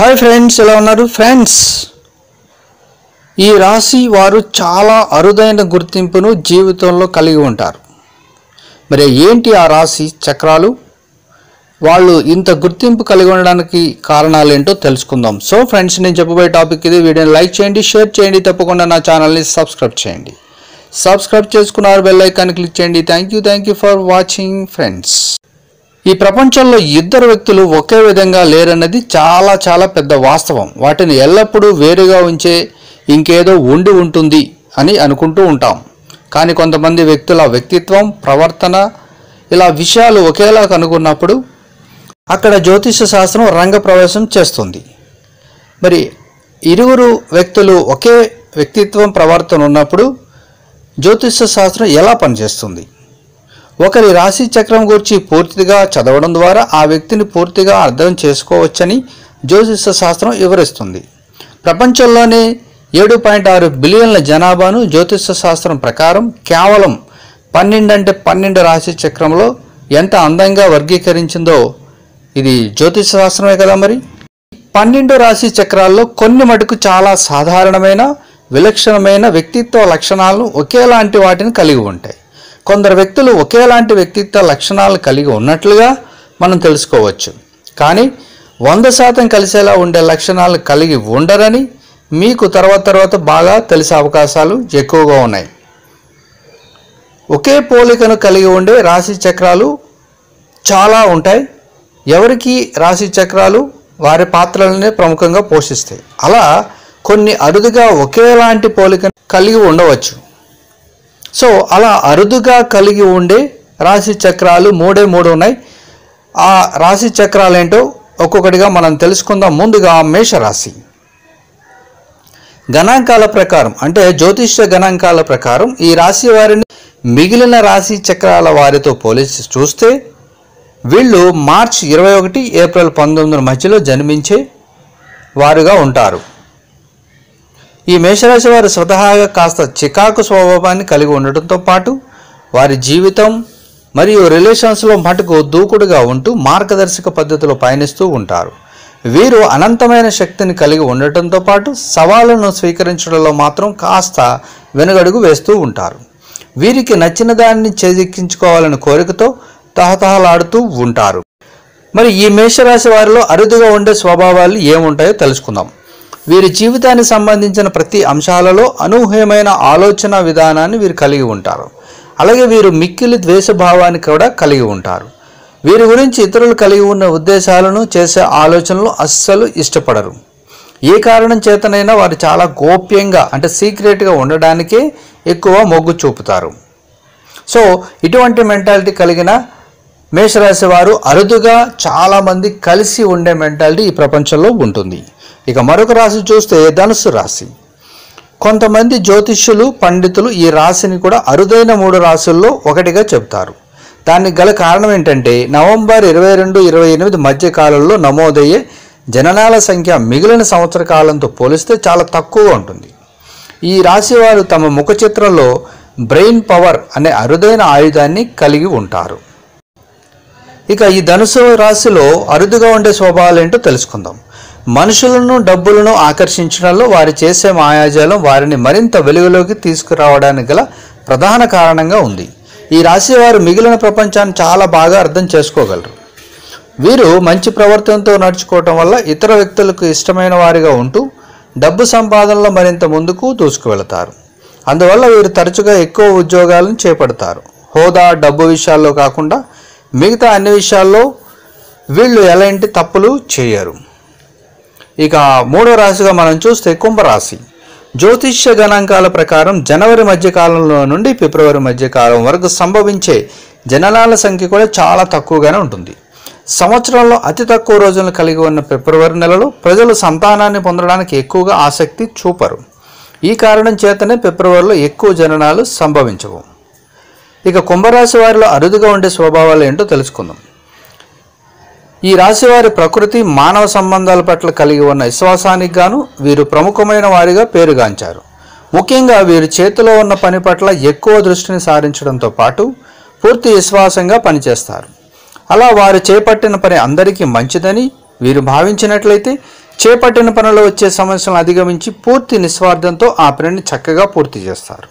Hi friends ఎలా ఉన్నారు? Friends ఈ రాశి వారు చాలా అరుదైన గుర్తింపును జీవితంలో కలిగి ఉంటారు. మరి ఏంటి ఆ రాశి చక్రాలు? వాళ్ళు ఇంత గుర్తింపు కలిగి ఉండడానికి కారణాలు ఏంటో తెలుసుకుందాం. సో ఫ్రెండ్స్ నేను చెప్పబోయే టాపిక్ ఇది. వీడియోని లైక్ చేయండి షేర్ చేయండి తప్పకుండా నా ఛానల్ని సబ్స్క్రైబ్ చేయండి. సబ్స్క్రైబ్ చేసుకున్నారు బెల్ ఐకాన్ క్లిక్ చేయండి. Thank you thank you for watching friends. ఈ ప్రపంచంలో ఇద్దరు వ్యక్తులు ఒకే విధంగా లేరన్నది చాలా చాలా పెద్ద వాస్తవం. వాటిని ఎల్లప్పుడూ వేరుగా ఉంచే ఇంకేదో ఉండి ఉంటుంది అని అనుకుంటూ ఉంటాం. కానీ కొంతమంది వ్యక్తుల వ్యక్తిత్వం ప్రవర్తన ఇలా విషయాలు ఒకేలా కనుగొన్నప్పుడు అక్కడ జ్యోతిష శాస్త్రం రంగప్రవేశం చేస్తుంది. మరి ఇరువురు వ్యక్తులు ఒకే వ్యక్తిత్వం ప్రవర్తన ఉన్నప్పుడు జ్యోతిష శాస్త్రం ఎలా పనిచేస్తుంది? ఒకరి రాశి చక్రం గురించి పూర్తిగా చదవడం ద్వారా ఆ వ్యక్తిని పూర్తిగా అర్థం చేసుకోవచ్చని జ్యోతిష శాస్త్రం వివరిస్తుంది. ప్రపంచంలోనే ఏడు పాయింట్ ఆరు బిలియన్ల జనాభాను జ్యోతిష శాస్త్రం ప్రకారం కేవలం పన్నెండు అంటే పన్నెండు రాశి చక్రంలో ఎంత అందంగా వర్గీకరించిందో ఇది జ్యోతిష శాస్త్రమే కదా మరి? పన్నెండు రాశి చక్రాల్లో కొన్ని మటుకు చాలా సాధారణమైన విలక్షణమైన వ్యక్తిత్వ లక్షణాలను ఒకేలాంటి వాటిని కలిగి ఉంటాయి. కొందరు వ్యక్తులు ఒకేలాంటి వ్యక్తిత్వ లక్షణాలు కలిగి ఉన్నట్లుగా మనం తెలుసుకోవచ్చు. కానీ వంద శాతం కలిసేలా ఉండే లక్షణాలు కలిగి ఉండరని మీకు తర్వాత తర్వాత బాగా తెలిసే అవకాశాలు ఎక్కువగా ఉన్నాయి. ఒకే పోలికను కలిగి ఉండే రాశి చక్రాలు చాలా ఉంటాయి. ఎవరికి రాశి చక్రాలు వారి పాత్రలనే ప్రముఖంగా పోషిస్తాయి. అలా కొన్ని అరుదుగా ఒకేలాంటి పోలికను కలిగి ఉండవచ్చు. సో అలా అరుదుగా కలిగి ఉండే రాశి చక్రాలు మూడే మూడు ఉన్నాయి. ఆ రాశి చక్రాలు ఏంటో ఒక్కొక్కటిగా మనం తెలుసుకుందాం. ముందుగా మేషరాశి. గణాంకాల ప్రకారం అంటే జ్యోతిష్య గణాంకాల ప్రకారం ఈ రాశి వారిని మిగిలిన రాశి చక్రాల వారితో పోలిసి చూస్తే వీళ్ళు మార్చ్ ఇరవై ఒకటి ఏప్రిల్ పంతొమ్మిది మధ్యలో జన్మించే వారుగా ఉంటారు. ఈ మేషరాశి వారు స్వతహాగా కాస్త చికాకు స్వభావాన్ని కలిగి ఉండటంతో పాటు వారి జీవితం మరియు రిలేషన్స్లో మటుకు దూకుడుగా ఉంటూ మార్గదర్శక పద్ధతిలో పయనిస్తూ ఉంటారు. వీరు అనంతమైన శక్తిని కలిగి ఉండటంతో పాటు సవాళ్ళను స్వీకరించడంలో మాత్రం కాస్త వెనుగడుగు వేస్తూ ఉంటారు. వీరికి నచ్చిన దాన్ని చేజిక్కించుకోవాలని కోరికతో తహతహలాడుతూ ఉంటారు. మరి ఈ మేషరాశి వారిలో అరుదుగా ఉండే స్వభావాలు ఏముంటాయో తెలుసుకుందాం. వీరి జీవితానికి సంబంధించిన ప్రతి అంశాలలో అనూహ్యమైన ఆలోచన విధానాన్ని వీరు కలిగి ఉంటారు. అలాగే వీరు మిక్కిలి ద్వేషభావాన్ని కూడా కలిగి ఉంటారు. వీరి గురించి ఇతరులు కలిగి ఉన్న ఉద్దేశాలను చేసే ఆలోచనలు అస్సలు ఇష్టపడరు. ఏ కారణం చేతనైనా వారు చాలా గోప్యంగా అంటే సీక్రెట్గా ఉండడానికే ఎక్కువ మొగ్గు చూపుతారు. సో ఇటువంటి మెంటాలిటీ కలిగిన మేషరాశి వారు అరుదుగా చాలామంది కలిసి ఉండే మెంటాలిటీ ఈ ప్రపంచంలో ఉంటుంది. ఇక మరొక రాశి చూస్తే ధనుసు రాశి. కొంతమంది జ్యోతిష్యులు పండితులు ఈ రాశిని కూడా అరుదైన మూడు రాశుల్లో ఒకటిగా చెబుతారు. దానికి గల కారణం ఏంటంటే నవంబర్ ఇరవై రెండు ఇరవై ఎనిమిది మధ్య కాలంలో నమోదయ్యే జననాల సంఖ్య మిగిలిన సంవత్సర కాలంతో పోలిస్తే చాలా తక్కువగా ఉంటుంది. ఈ రాశి వారు తమ ముఖ చిత్రంలో బ్రెయిన్ పవర్ అనే అరుదైన ఆయుధాన్ని కలిగి ఉంటారు. ఇక ఈ ధనుసు రాశిలో అరుదుగా ఉండే స్వభావాలు ఏంటో తెలుసుకుందాం. మనుషులను డబ్బులను ఆకర్షించడంలో వారు చేసే మాయాజాలం వారిని మరింత వెలుగులోకి తీసుకురావడానికి గల ప్రధాన కారణంగా ఉంది. ఈ రాశి వారు మిగిలిన ప్రపంచాన్ని చాలా బాగా అర్థం చేసుకోగలరు. వీరు మంచి ప్రవర్తనతో నడుచుకోవటం వల్ల ఇతర వ్యక్తులకు ఇష్టమైన వారిగా ఉంటూ డబ్బు సంపాదనలో మరింత ముందుకు దూసుకువెళతారు. అందువల్ల వీరు తరచుగా ఎక్కువ ఉద్యోగాలను చేపడతారు. హోదా డబ్బు విషయాల్లో కాకుండా మిగతా అన్ని విషయాల్లో వీళ్ళు ఎలాంటి తప్పులు చేయరు. ఇక మూడో రాశిగా మనం చూస్తే కుంభరాశి. జ్యోతిష్య గణాంకాల ప్రకారం జనవరి మధ్య కాలంలో నుండి ఫిబ్రవరి మధ్య కాలం వరకు సంభవించే జననాల సంఖ్య కూడా చాలా తక్కువగానే ఉంటుంది. సంవత్సరంలో అతి తక్కువ రోజులను కలిగి ఉన్న ఫిబ్రవరి నెలలో ప్రజలు సంతానాన్ని పొందడానికి ఎక్కువగా ఆసక్తి చూపరు. ఈ కారణం చేతనే ఫిబ్రవరిలో ఎక్కువ జననాలు సంభవించవు. ఇక కుంభరాశి వారిలో అరుదుగా ఉండే స్వభావాలు ఏంటో తెలుసుకుందాం. ఈ రాశివారి ప్రకృతి మానవ సంబంధాల పట్ల కలిగి ఉన్న విశ్వాసానికి గాను వీరు ప్రముఖమైన వారిగా పేరుగాంచారు. ముఖ్యంగా వీరు చేతిలో ఉన్న పని పట్ల ఎక్కువ దృష్టిని సారించడంతో పాటు పూర్తి విశ్వాసంగా పనిచేస్తారు. అలా వారు చేపట్టిన పని అందరికీ మంచిదని వీరు భావించినట్లయితే చేపట్టిన పనిలో వచ్చే సమస్యలను అధిగమించి పూర్తి నిస్వార్థంతో ఆ పనిని చక్కగా పూర్తి చేస్తారు.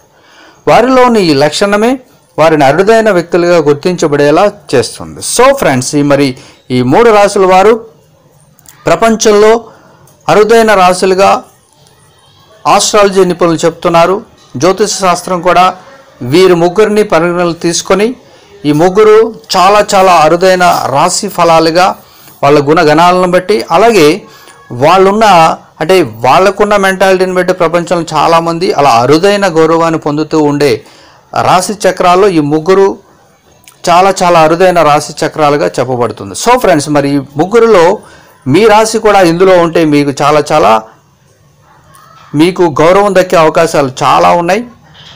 వారిలోని ఈ లక్షణమే వారిని అరుదైన వ్యక్తులుగా గుర్తించబడేలా చేస్తుంది. సో ఫ్రెండ్స్ ఈ మరి ఈ మూడు రాసుల వారు ప్రపంచంలో అరుదైన రాసులుగా ఆస్ట్రాలజీ నిపుణులు చెప్తున్నారు. జ్యోతిష శాస్త్రం కూడా వీరు ముగ్గురిని పరిగణనలు తీసుకొని ఈ ముగ్గురు చాలా చాలా అరుదైన రాశి ఫలాలుగా వాళ్ళ గుణగణాలను బట్టి అలాగే వాళ్ళున్న అంటే వాళ్ళకున్న మెంటాలిటీని బట్టి ప్రపంచంలో చాలామంది అలా అరుదైన గౌరవాన్ని పొందుతూ ఉండే రాశి చక్రాల్లో ఈ ముగ్గురు చాలా చాలా అరుదైన రాశి చక్రాలుగా చెప్పబడుతుంది. సో ఫ్రెండ్స్ మరి ముగ్గురులో మీ రాశి కూడా ఇందులో ఉంటే మీకు చాలా చాలా మీకు గౌరవం దక్కే అవకాశాలు చాలా ఉన్నాయి.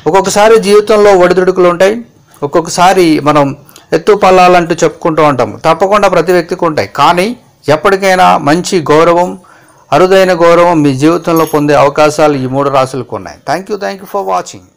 ఒక్కొక్కసారి జీవితంలో ఒడిదుడుకులు ఉంటాయి. ఒక్కొక్కసారి మనం ఎత్తు పల్లాలంటూ చెప్పుకుంటూ ఉంటాం. తప్పకుండా ప్రతి వ్యక్తికి ఉంటాయి. కానీ ఎప్పటికైనా మంచి గౌరవం అరుదైన గౌరవం మీ జీవితంలో పొందే అవకాశాలు ఈ మూడు రాశులకు ఉన్నాయి. Thank you thank you for watching